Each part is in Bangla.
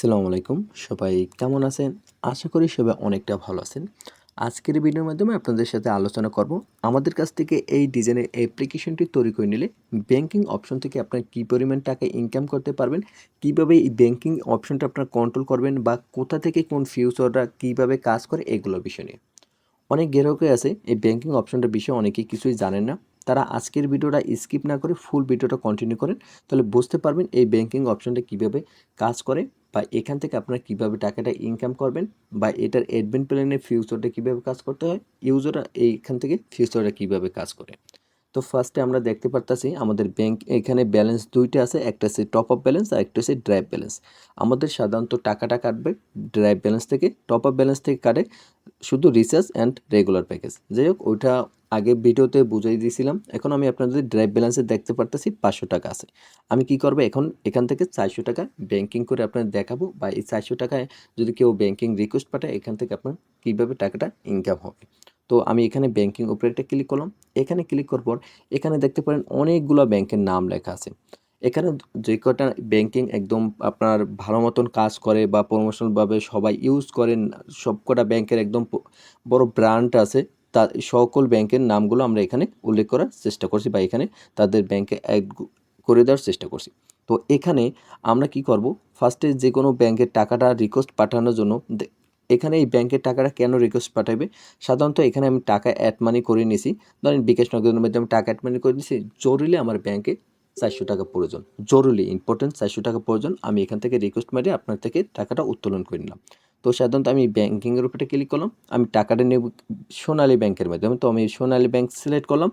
আসসালামু আলাইকুম। সবাই কেমন আছেন? আশা করি সবাই অনেকটা ভালো আছেন। আজকের ভিডিওর মাধ্যমে আপনাদের সাথে আলোচনা করব আমাদের কাছ থেকে এই ডিজাইনের অ্যাপ্লিকেশনটি তৈরি করে নিলে ব্যাংকিং অপশন থেকে আপনার কী পরিমাণ টাকা ইনকাম করতে পারবেন, কীভাবে এই ব্যাংকিং অপশনটা আপনার কন্ট্রোল করবেন বা কোথা থেকে কোন ফিউচাররা কীভাবে কাজ করে এগুলো বিষয় নিয়ে। অনেক গ্রাহকই আছে, এই ব্যাংকিং অপশনটার বিষয়ে অনেকেই কিছুই জানেন না। তারা আজকের ভিডিওটা স্কিপ না করে ফুল ভিডিওটা কন্টিনিউ করেন, তাহলে বুঝতে পারবেন এই ব্যাংকিং অপশনটা কীভাবে কাজ করে। বা এখান থেকে আপনারা কীভাবে টাকাটা ইনকাম করবেন বা এটার অ্যাডমিন প্ল্যানের ফিউচারটা কীভাবে কাজ করতে হয় ইউজাররা এইখান থেকে ফিউচারটা কীভাবে কাজ করে। তো ফার্স্টে আমরা দেখতে পারতাছি আমাদের ব্যাংক এখানে ব্যালেন্স দুইটা আছে, একটা আছে টপ আপ ব্যালেন্স আর একটা হচ্ছে ড্রাইভ ব্যালেন্স আমাদের সাধারণত টাকাটা কাটবে ড্রাইভ ব্যালেন্স থেকে টপ আপ ব্যালেন্স থেকে কাটে শুধু রিচার্জ অ্যান্ড রেগুলার প্যাকেজ যাই হোক, ওইটা আগে ভিডিওতে বুঝাই দিয়েছিলাম, এখন আমি আপনাদের ড্রাইভ ব্যালেন্সে দেখতে পারতেছি পাঁচশো টাকা আছে। আমি কি করব এখন? এখান থেকে চারশো টাকা ব্যাঙ্কিং করে আপনাদের দেখাবো বা এই চারশো টাকায় যদি কেউ ব্যাঙ্কিং রিকোয়েস্ট পাঠায়, এখান থেকে আপনার কীভাবে টাকাটা ইনকাম হবে। তো আমি এখানে ব্যাঙ্কিং উপরে একটা ক্লিক করলাম। এখানে ক্লিক করার পর এখানে দেখতে পারেন অনেকগুলো ব্যাংকের নাম লেখা আছে। এখানে যে কটা ব্যাংকিং একদম আপনার ভালো মতন কাজ করে বা প্রমোশনালভাবে সবাই ইউজ করেন সব কটা ব্যাংকের একদম বড় ব্র্যান্ড আছে। তা সকল ব্যাংকের নামগুলো আমরা এখানে উল্লেখ করার চেষ্টা করছি বা এখানে তাদের ব্যাংকে অ্যাড করে দেওয়ার চেষ্টা করছি। তো এখানে আমরা কি করব? ফার্স্টে যে কোনো ব্যাংকের টাকাটা রিকোয়েস্ট পাঠানোর জন্য এখানে এই ব্যাংকের টাকাটা কেন রিকোয়েস্ট পাঠাবে? সাধারণত এখানে আমি টাকা অ্যাড মানি করে নিছি। ধরেন বিকাশ নগরের মধ্যে আমি টাকা অ্যাড মানি করে নিছি, জরুরি আমার ব্যাংকে চারশো টাকা প্রয়োজন। জরুরি ইম্পর্টেন্ট চারশো টাকা প্রয়োজন। আমি এখান থেকে রিকোয়েস্ট মারি আপনার থেকে টাকাটা উত্তোলন করে নিলাম। তো সাধারণত আমি ব্যাঙ্কিংয়ের উপরে ক্লিক করলাম। আমি টাকাটা নেব সোনালী ব্যাংকের মাধ্যমে। তো আমি সোনালী ব্যাংক সিলেক্ট করলাম।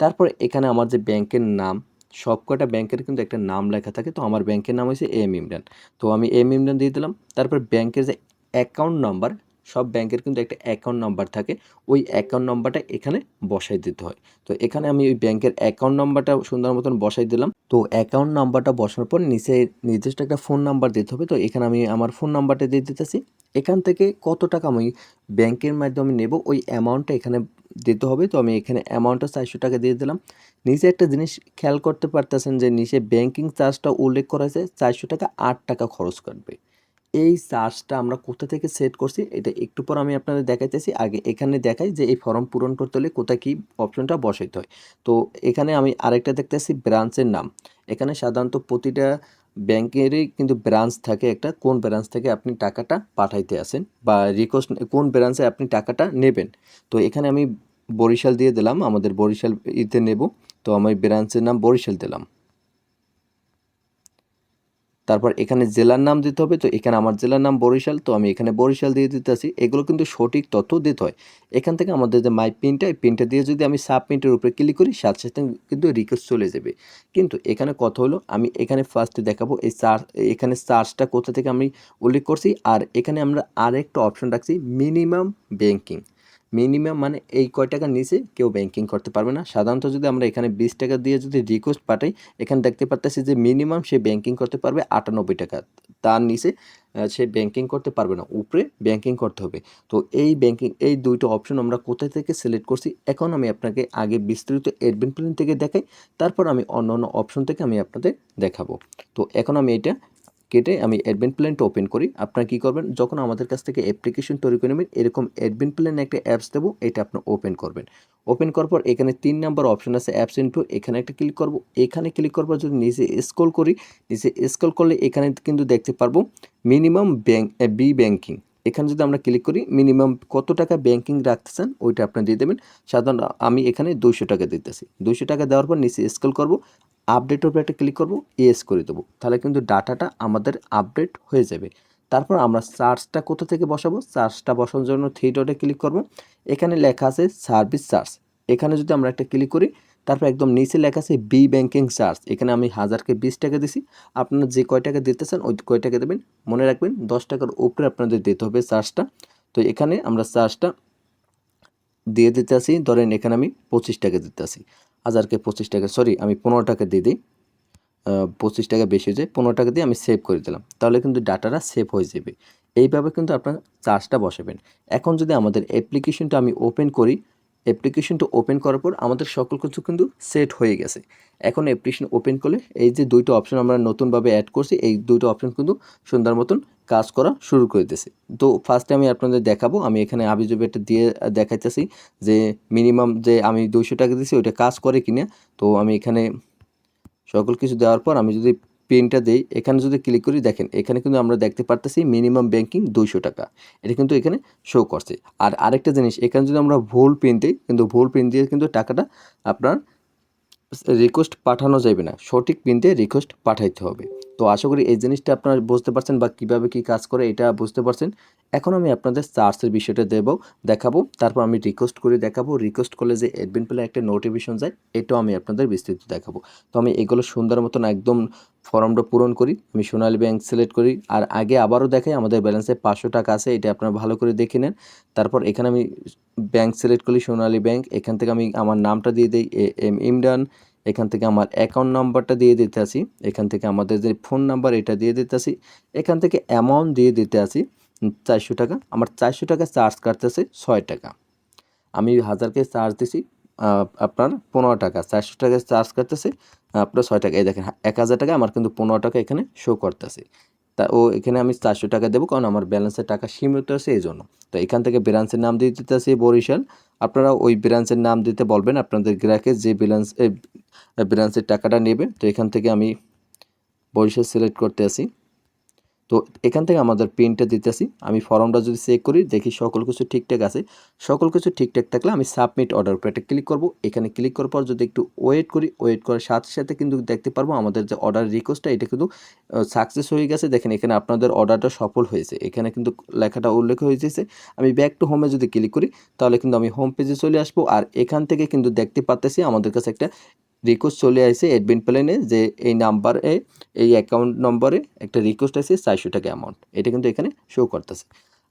তারপর এখানে আমার যে ব্যাংকের নাম সবকটা ব্যাংকের কিন্তু একটা নাম লেখা থাকে। তো আমার ব্যাংকের নাম হয়েছে এম ইমরান তো আমি এম ইমরান দিয়ে দিলাম। তারপর ব্যাংকের যে অ্যাকাউন্ট নাম্বার সব ব্যাংকের কিন্তু একটা অ্যাকাউন্ট নাম্বার থাকে। ওই অ্যাকাউন্ট নাম্বারটা এখানে বসাই দিতে হয়। তো এখানে আমি ওই ব্যাংকের অ্যাকাউন্ট নাম্বারটা সুন্দর মতন বসাই দিলাম। তো অ্যাকাউন্ট নাম্বারটা বসানোর পর নিচে নির্দিষ্ট একটা ফোন নাম্বার দিতে হবে। তো এখানে আমি আমার ফোন নাম্বারটা দিয়ে দিতেছি। এখান থেকে কত টাকা আমি ব্যাংকের মাধ্যমে নেব? ওই অ্যামাউন্টটা এখানে দিতে হবে। তো আমি এখানে অ্যামাউন্টটা চারশো টাকা দিয়ে দিলাম। নিচে একটা জিনিস খেয়াল করতে পারতেছেন যে, নিচে ব্যাংকিং চার্জটা উল্লেখ করা আছে, চারশো টাকা আট টাকা খরচ কাটবে। এই চার্জটা আমরা কোথা থেকে সেট করছি? এটা একটু পর আমি আপনাদের দেখাইতেছি। আগে এখানে দেখাই যে, এই ফর্ম পূরণ করতে হলে কোথায় কী অপশনটা বসাইতে হয়। তো এখানে আমি আরেকটা দেখতেছি ব্রাঞ্চের নাম। এখানে সাধারণত প্রতিটা ব্যাংকেরই কিন্তু ব্রাঞ্চ থাকে একটা, কোন ব্রাঞ্চ থেকে আপনি টাকাটা পাঠাইতে আসেন বা রিকোয়েস্ট কোন ব্রাঞ্চে আপনি টাকাটা নেবেন। তো এখানে আমি বরিশাল দিয়ে দিলাম, আমাদের বরিশাল ইতে নেব। তো আমি ব্রাঞ্চের নাম বরিশাল দিলাম। তারপর এখানে জেলার নাম দিতে হবে, তো এখানে আমার জেলার নাম বরিশাল, তো আমি এখানে বরিশাল দিয়ে দিতেছি। এগুলো কিন্তু সঠিক তথ্য দিতে হয়। এখান থেকে আমাদের যে মাই পিনটা এই পিনটা দিয়ে যদি আমি সাবমিটের উপরে ক্লিক করি, সাথে সাথে কিন্তু রিকোয়েস্ট চলে যাবে। কিন্তু এখানে কথা হলো, আমি এখানে ফার্স্টে দেখাবো, এই চার্জ এখানে চার্জটা কোথা থেকে আমি উল্লেখ করছি, আর এখানে আমরা আরেকটা অপশন রাখছি মিনিমাম ব্যাংকিং মিনিমাম মানে এই কয় টাকার নিচে কেউ ব্যাংকিং করতে পারবে না। সাধারণত যদি আমরা এখানে বিশ টাকা দিয়ে যদি রিকোয়েস্ট পাঠাই, এখানে দেখতে পারতেছি যে মিনিমাম সে ব্যাংকিং করতে পারবে আটানব্বই টাকা। তার নিচে সে ব্যাংকিং করতে পারবে না। উপরে ব্যাংকিং করতে হবে। তো এই ব্যাংকিং এই দুইটা অপশন আমরা কোথায় থেকে সিলেক্ট করছি, এখন আমি আপনাকে আগে বিস্তারিত অ্যাডমিন প্ল্যান থেকে দেখাই, তারপর আমি অন্য অন্য অপশন থেকে আমি আপনাদের দেখাবো। তো এখন আমি এটা কেটে আমি অ্যাডমিন প্ল্যানটা ওপেন করি। আপনারা কী করবেন? যখন আমাদের কাছ থেকে অ্যাপ্লিকেশন তৈরি করে নেবেন, এরকম অ্যাডমিন প্ল্যান একটা অ্যাপস দেবো, এটা আপনি ওপেন করবেন। ওপেন করার পর এখানে তিন নাম্বার অপশন আছে অ্যাপস ইনটু এখানে একটা ক্লিক করব। এখানে ক্লিক করব যদি নিজে স্ক্রল করি, নিজে স্ক্রল করলে এখানে কিন্তু দেখতে পারব মিনিমাম ব্যাংক বি ব্যাংকিং এখানে যদি আমরা ক্লিক করি মিনিমাম কত টাকা ব্যাংকিং রাখতে চান ওইটা আপনি দিয়ে দেবেন। সাধারণত আমি এখানে দুইশো টাকা দিতেছি। দুইশো টাকা দেওয়ার পর নিচে স্ক্রল করব আপডেটের উপরে একটা ক্লিক করব ইয়েস করে দেবো। তাহলে কিন্তু ডাটাটা আমাদের আপডেট হয়ে যাবে। তারপর আমরা চার্জটা কোথা থেকে বসাবো? চার্জটা বসানোর জন্য থ্রি ডটে ক্লিক করব। এখানে লেখা আছে সার্ভিস চার্জ এখানে যদি আমরা একটা ক্লিক করি তারপর একদম নিচে লেখা আছে বি ব্যাংকিং চার্জ। এখানে আমি হাজারকে বিশ টাকা দিছি। আপনারা যে কয় টাকা দিতেছেন ওই কয় টাকা দেবেন। মনে রাখবেন, দশ টাকার উপরে আপনাদের দিতে হবে চার্জটা। তো এখানে আমরা চার্জটা দিয়ে দিতে আসি ধরেন এখানে আমি পঁচিশ টাকা দিতে আসি হাজারকে পঁচিশ টাকা, সরি, আমি পনেরো টাকা দিয়ে দিই। পঁচিশ টাকা বেশি হয়ে যায়, পনেরো টাকা দিয়ে আমি সেভ করে দিলাম। তাহলে কিন্তু ডাটাটা সেভ হয়ে যাবে। এইভাবে কিন্তু আপনার চার্জটা বসাবেন। এখন যদি আমাদের অ্যাপ্লিকেশনটা আমি ওপেন করি অ্যাপ্লিকেশনটা ওপেন করার পর আমাদের সকল কিছু কিন্তু সেট হয়ে গেছে। এখন অ্যাপ্লিকেশন ওপেন করলে এই যে দুইটা অপশন আমরা নতুনভাবে অ্যাড করছি, এই দুইটা অপশন কিন্তু সুন্দর মতন কাজ করা শুরু করে দিয়েছে। তো ফার্স্টে আমি আপনাদের দেখাবো, আমি এখানে আবিজবি একটা দিয়ে দেখাইতেছি যে মিনিমাম যে আমি দুইশো টাকা দিয়েছি, ওইটা কাজ করে কিনা। তো আমি এখানে সকল কিছু দেওয়ার পর আমি যদি পিনটা দেই, এখানে যদি ক্লিক করি, দেখেন, এখানে কিন্তু আমরা দেখতে পারতেছি মিনিমাম ব্যাংকিং দুইশো টাকা। এটা কিন্তু এখানে শো করছে। আর আরেকটা জিনিস, এখানে যদি আমরা ভুল পিন দিই, কিন্তু ভুল পিন দিয়ে কিন্তু টাকাটা আপনার রিকোয়েস্ট পাঠানো যাবে না। সঠিক পিন দিয়ে রিকোয়েস্ট পাঠাইতে হবে। তো আশা করি এই জিনিসটা আপনারা বুঝতে পারছেন বা কীভাবে কী কাজ করে, এটা বুঝতে পারছেন। এখন আমি আপনাদের চার্জের বিষয়টা দেবো, দেখাবো, তারপর আমি রিকোয়েস্ট করে দেখাবো। রিকোয়েস্ট করলে যে অ্যাডমিন পেলে একটা নোটিফিকেশন যায়, এটাও আমি আপনাদের বিস্তৃত দেখাবো। তো আমি এগুলো সুন্দর মতন একদম ফর্মটা পূরণ করি, আমি সোনালী ব্যাংক সিলেক্ট করি। আর আগে আবারও দেখাই, আমাদের ব্যালেন্সে পাঁচশো টাকা আছে, এটা আপনারা ভালো করে দেখে নেন। তারপর এখানে আমি ব্যাংক সিলেক্ট করি, সোনালী ব্যাংক এখান থেকে আমি আমার নামটা দিয়ে দিই এ এম ইমরান এখান থেকে আমার অ্যাকাউন্ট নাম্বারটা দিয়ে দিতে আসি। এখান থেকে আমাদের যে ফোন নাম্বার এটা দিয়ে দিতে আসি। এখান থেকে অ্যামাউন্ট দিয়ে দিতে আসি চারশো টাকা। আমার চারশো টাকা চার্জ কাটতেছে ছয় টাকা। আমি হাজারকে চার্জ দিছি আপনার পনেরো টাকা। চারশো টাকা চার্জ করতেছে আপনার ছয় টাকা। এই দেখেন, এক হাজার টাকা আমার কিন্তু পনেরো টাকা এখানে শো করতেছে। তা ও এখানে আমি চারশো টাকা দেবো কারণ আমার ব্যালেন্সের টাকা সীমিত আছে এই জন্য। তো এখান থেকে ব্রাঞ্চের নাম দিয়ে দিতেছি বরিশাল। আপনারা ওই ব্রাঞ্চের নাম দিতে বলবেন, আপনাদের গ্রাহকে যে ব্যালেন্স ব্রাঞ্চের টাকাটা নেবে। তো এখান থেকে আমি বরিশাল সিলেক্ট করতে আসি তো এখান থেকে আমাদের প্রিন্টটা দিতেছি। আমি ফর্মটা যদি চেক করি, দেখি সকল কিছু ঠিকঠাক আছে। সকল কিছু ঠিকঠাক থাকলে আমি সাবমিট অর্ডার একটা ক্লিক করব। এখানে ক্লিক করার পর যদি একটু ওয়েট করি ওয়েট করার সাথে সাথে কিন্তু দেখতে পারব আমাদের যে অর্ডার রিকোয়েস্টটা এটা কিন্তু সাকসেস হয়ে গেছে। দেখেন এখানে আপনাদের অর্ডারটা সফল হয়েছে। এখানে কিন্তু লেখাটা উল্লেখ হয়ে গেছে। আমি ব্যাক টু হোমে যদি ক্লিক করি, তাহলে কিন্তু আমি হোম পেজে চলে আসব। আর এখান থেকে কিন্তু দেখতে পাচ্তেছি আমাদের কাছে একটা রিকোয়েস্ট চলে আসে অ্যাডমিন প্ল্যানে যে এই নাম্বারে এই অ্যাকাউন্ট নম্বরে একটা রিকোয়েস্ট আছে চারশো টাকা অ্যামাউন্ট এটা কিন্তু এখানে শো করতেছে।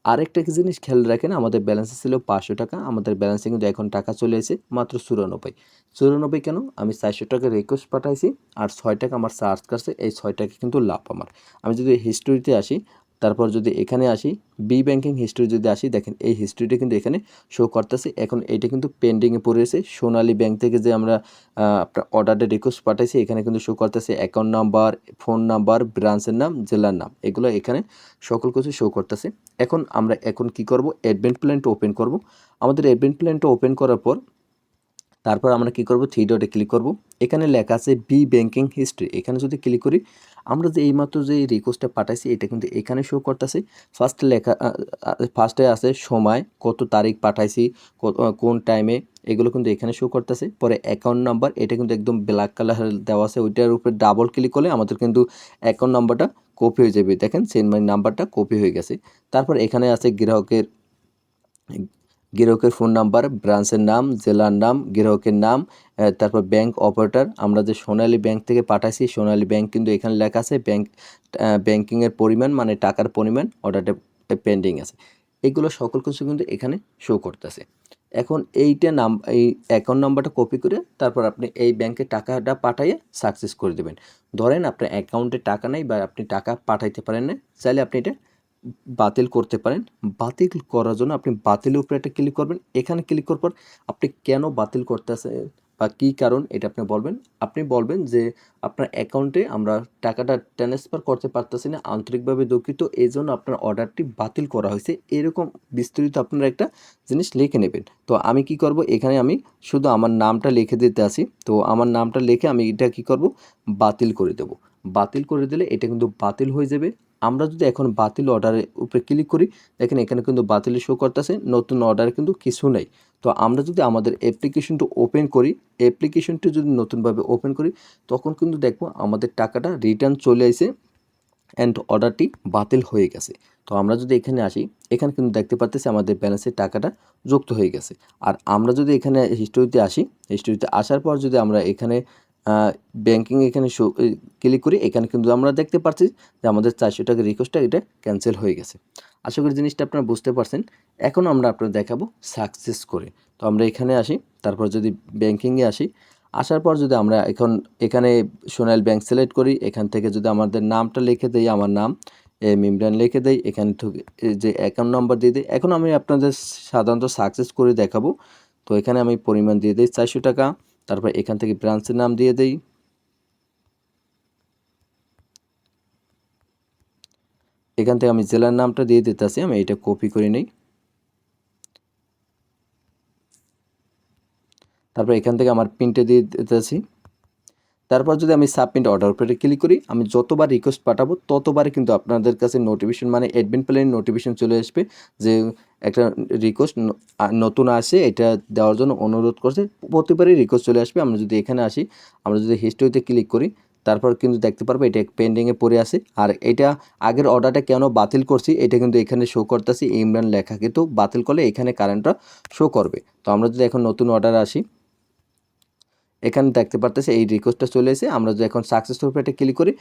আরেকটা জিনিস খেয়াল রাখেন, আমাদের ব্যালেন্স ছিল পাঁচশো টাকা, আমাদের ব্যালেন্সে কিন্তু এখন টাকা চলে এসে মাত্র চুরানব্বই। চুরানব্বই কেন? আমি চারশো টাকা রিকোয়েস্ট পাঠাইছি, আর ছয় টাকা আমার চার্জ কাটছে এই ছয় টাকা কিন্তু লাভ আমার। আমি যদি হিস্টোরিতে আসি তারপর যদি এখানে আসি বি ব্যাংকিং হিস্ট্রি যদি আসি, দেখেন এই হিস্ট্রিটা কিন্তু এখানে শো করতেছে। এখন এটা কিন্তু পেন্ডিংয়ে পড়েছে সোনালী ব্যাংক থেকে যে আমরা আপনার অর্ডারটা রিকোয়েস্ট পাঠাইছি, এখানে কিন্তু শো করতেছে অ্যাকাউন্ট নাম্বার ফোন নাম্বার ব্রাঞ্চের নাম, জেলার নাম। এগুলো এখানে সকল কিছু শো করতেছে। এখন আমরা এখন কি করব? অ্যাডভেন্ট প্ল্যানটা ওপেন করব। আমাদের অ্যাডভেন্ট প্ল্যানটা ওপেন করার পর তারপর আমরা কি করব? থ্রি ডটে ক্লিক করব। এখানে লেখা আছে বি ব্যাংকিং হিস্ট্রি এখানে যদি ক্লিক করি, আমরা যে এইমাত্র যে রিকোয়েস্টটা পাঠাইছি, এটা কিন্তু এখানে শো করতেছে। ফার্স্ট লেখা ফার্স্টে আছে সময়, কত তারিখ পাঠাইছি কোন টাইমে এগুলো কিন্তু এখানে শো করতেছে। পরে অ্যাকাউন্ট নাম্বার এটা কিন্তু একদম ব্ল্যাক কালার দেওয়া আছে। ওইটার উপরে ডাবল ক্লিক করলে আমাদের কিন্তু অ্যাকাউন্ট নাম্বারটা কপি হয়ে যাবে। দেখেন সেন্ড মানি নাম্বারটা কপি হয়ে গেছে। তারপর এখানে আছে গ্রাহকের গ্রাহকের ফোন নাম্বার ব্রাঞ্চের নাম, জেলার নাম, গ্রাহকের নাম তারপর ব্যাংক অপারেটর আমরা যে সোনালী ব্যাংক থেকে পাঠাইছি, সোনালী ব্যাংক কিন্তু এখানে লেখা আছে ব্যাংক ব্যাংকিংয়ের পরিমাণ মানে টাকার পরিমাণ অর্ডারটা পেন্ডিং আছে। এগুলো সকল কিছু কিন্তু এখানে শো করতেছে। এখন এইটা নাম, এই অ্যাকাউন্ট নাম্বারটা কপি করে তারপর আপনি এই ব্যাংকে টাকাটা পাঠাইয়ে সাকসেস করে দেবেন। ধরেন আপনার অ্যাকাউন্টে টাকা নেই বা আপনি টাকা পাঠাইতে পারেন না চাইলে আপনি এটা বাতিল করতে পারেন। বাতিল করার জন্য আপনি বাতিলের উপরে একটা ক্লিক করবেন। এখানে ক্লিক করার পর আপনি কেন বাতিল করতেছে বা কী কারণ এটা আপনি বলবেন? আপনি বলবেন যে আপনার অ্যাকাউন্টে আমরা টাকাটা ট্রান্সফার করতে পারতেছি না, আন্তরিকভাবে দুঃখিত। এই জন্য আপনার অর্ডারটি বাতিল করা হয়েছে। এরকম বিস্তৃত আপনারা একটা জিনিস লিখে নেবেন। তো আমি কি করব? এখানে আমি শুধু আমার নামটা লিখে দিতে আসি তো আমার নামটা লিখে আমি এটা কি করব? বাতিল করে দেব। বাতিল করে দিলে এটা কিন্তু বাতিল হয়ে যাবে। আমরা যদি এখন বাতিল অর্ডারের উপরে ক্লিক করি, দেখেন এখানে কিন্তু বাতিল শো করতেছে, নতুন অর্ডার কিন্তু কিছু নেই। তো আমরা যদি আমাদের অ্যাপ্লিকেশনটা ওপেন করি অ্যাপ্লিকেশনটি যদি নতুনভাবে ওপেন করি, তখন কিন্তু দেখব আমাদের টাকাটা রিটার্ন চলে আসে অ্যান্ড অর্ডারটি বাতিল হয়ে গেছে। তো আমরা যদি এখানে আসি, এখানে কিন্তু দেখতে পাচ্তেছি আমাদের ব্যালেন্সের টাকাটা যুক্ত হয়ে গেছে। আর আমরা যদি এখানে হিস্টোরিতে আসি হিস্টোরিতে আসার পর যদি আমরা এখানে ব্যাঙ্কিং এখানে শো ক্লিক করি, এখানে কিন্তু আমরা দেখতে পাচ্ছি যে আমাদের চারশো টাকা রিকোয়েস্টটা এটা ক্যান্সেল হয়ে গেছে। আশা করি জিনিসটা আপনারা বুঝতে পারছেন। এখন আমরা আপনার দেখাবো সাকসেস করে। তো আমরা এখানে আসি, তারপর যদি ব্যাঙ্কিংয়ে আসি, আসার পর যদি আমরা এখন এখানে সোনাল ব্যাংক সিলেক্ট করি, এখান থেকে যদি আমাদের নামটা লিখে দেই, আমার নাম মিমরান লিখে দেই, এখানে যে অ্যাকাউন্ট নাম্বার দিয়ে দিই, এখন আমি আপনাদের সাধারণত সাকসেস করে দেখাবো। তো এখানে আমি পরিমাণ দিয়ে দিই চারশো টাকা। তারপর এখান থেকে ব্রাঞ্চের নাম দিয়ে দেই। এখান থেকে আমি জেলার নামটা দিয়ে দিতেছি, আমি এটা কপি করে নিই। তারপর এখান থেকে আমার প্রিন্টে দিয়ে দিতেছি। তারপর যদি আমি সাবমিট অর্ডার উপরে ক্লিক করি, আমি যতবার রিকোয়েস্ট পাঠাবো, ততবারই কিন্তু আপনাদের কাছে নোটিফিকেশন মানে অ্যাডমিন প্ল্যানের নোটিফিকেশন চলে আসবে যে একটা রিকোয়েস্ট নতুন আসে, এটা দেওয়ার জন্য অনুরোধ করছে। প্রতিবারই রিকোয়েস্ট চলে আসবে। আমরা যদি এখানে আসি, আমরা যদি হিস্ট্রিতে ক্লিক করি, তারপর কিন্তু দেখতে পারব এটা পেন্ডিংয়ে পড়ে আছে। আর এটা আগের অর্ডারটা কেন বাতিল করছি, এটা কিন্তু এখানে শো করতেছি। ইমরান লেখা কিন্তু বাতিল করলে এখানে কারেন্টটা শো করবে। তো আমরা যদি এখন নতুন অর্ডার আসি এখানে দেখতে পারতেছে এই রিকোয়েস্টটা চলে এসে আমরা যদি এখন সাকসেস পেটে ক্লিক করি,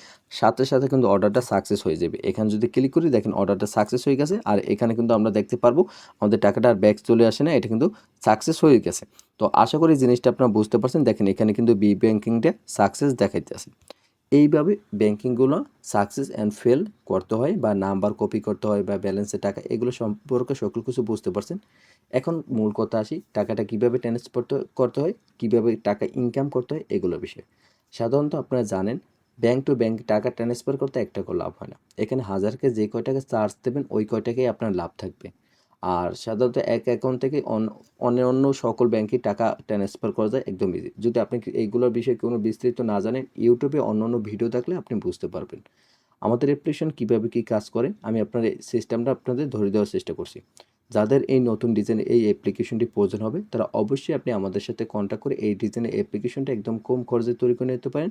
সাথে সাথে কিন্তু অর্ডারটা সাকসেস হয়ে যাবে। এখানে যদি ক্লিক করি, দেখেন অর্ডারটা সাকসেস হয়ে গেছে। আর এখানে কিন্তু আমরা দেখতে পারব, আমাদের টাকাটা আর ব্যাক চলে আসে না, এটা কিন্তু সাকসেস হয়ে গেছে। তো আশা করি জিনিসটা আপনারা বুঝতে পারছেন। দেখেন এখানে কিন্তু বি ব্যাঙ্কিংটা সাকসেস দেখাইতেছে। এইভাবে ব্যাঙ্কিংগুলো সাকসেস অ্যান্ড ফেল করতে হয় বা নাম্বার কপি করতে হয় বা ব্যালেন্সের টাকা, এগুলো সম্পর্কে সকল কিছু বুঝতে পারছেন। এখন মূল কথা আসি, টাকাটা কীভাবে ট্রান্সফার করতে হয়, কীভাবে টাকা ইনকাম করতে হয়, এগুলো বিষয়ে। সাধারণত আপনারা জানেন ব্যাংক টু ব্যাংক টাকা ট্রান্সফার করতে একটা লাভ হয় না। এখানে হাজারকে যে কয় টাকা চার্জ দেবেন, ওই কয় টাকাই আপনার লাভ থাকবে। আর সাধারণত এক অ্যাকাউন্ট থেকে অন্য অন্য সকল ব্যাংকে টাকা ট্রান্সফার করা যায় একদম ইজি যদি আপনি এইগুলোর বিষয়ে কোনো বিস্তারিত না জানেন ইউটিউবে অন্য অন্য ভিডিও থাকলে আপনি বুঝতে পারবেন। আমাদের অ্যাপ্লিকেশন কীভাবে কী কাজ করে, আমি আপনার সিস্টেমটা আপনাদের ধরে দেওয়ার চেষ্টা করছি। যাদের এই নতুন ডিজাইন এই অ্যাপ্লিকেশনটি প্রয়োজন হবে, তারা অবশ্যই আপনি আমাদের সাথে কন্ট্যাক্ট করে এই ডিজাইনের অ্যাপ্লিকেশনটা একদম কম খরচে তৈরি করে নিতে পারেন।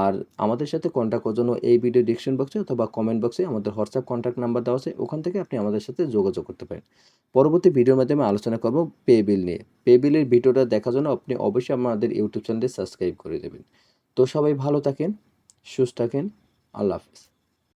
আর আমাদের সাথে কন্ট্যাক্ট করার জন্য এই ভিডিও ডিসক্রিপশন বক্সে অথবা কমেন্ট বক্সে আমাদের হোয়াটসঅ্যাপ কন্ট্যাক্ট নাম্বার দেওয়া আছে, ওখান থেকে আপনি আমাদের সাথে যোগাযোগ করতে পারেন। পরবর্তী ভিডিওর মাধ্যমে আলোচনা করব পে বিল নিয়ে। পে বিলের ভিডিওটা দেখার জন্য আপনি অবশ্যই আমাদের ইউটিউব চ্যানেলটি সাবস্ক্রাইব করে দেবেন। তো সবাই ভালো থাকেন, সুস্থ থাকেন, আল্লাহ হাফিজ।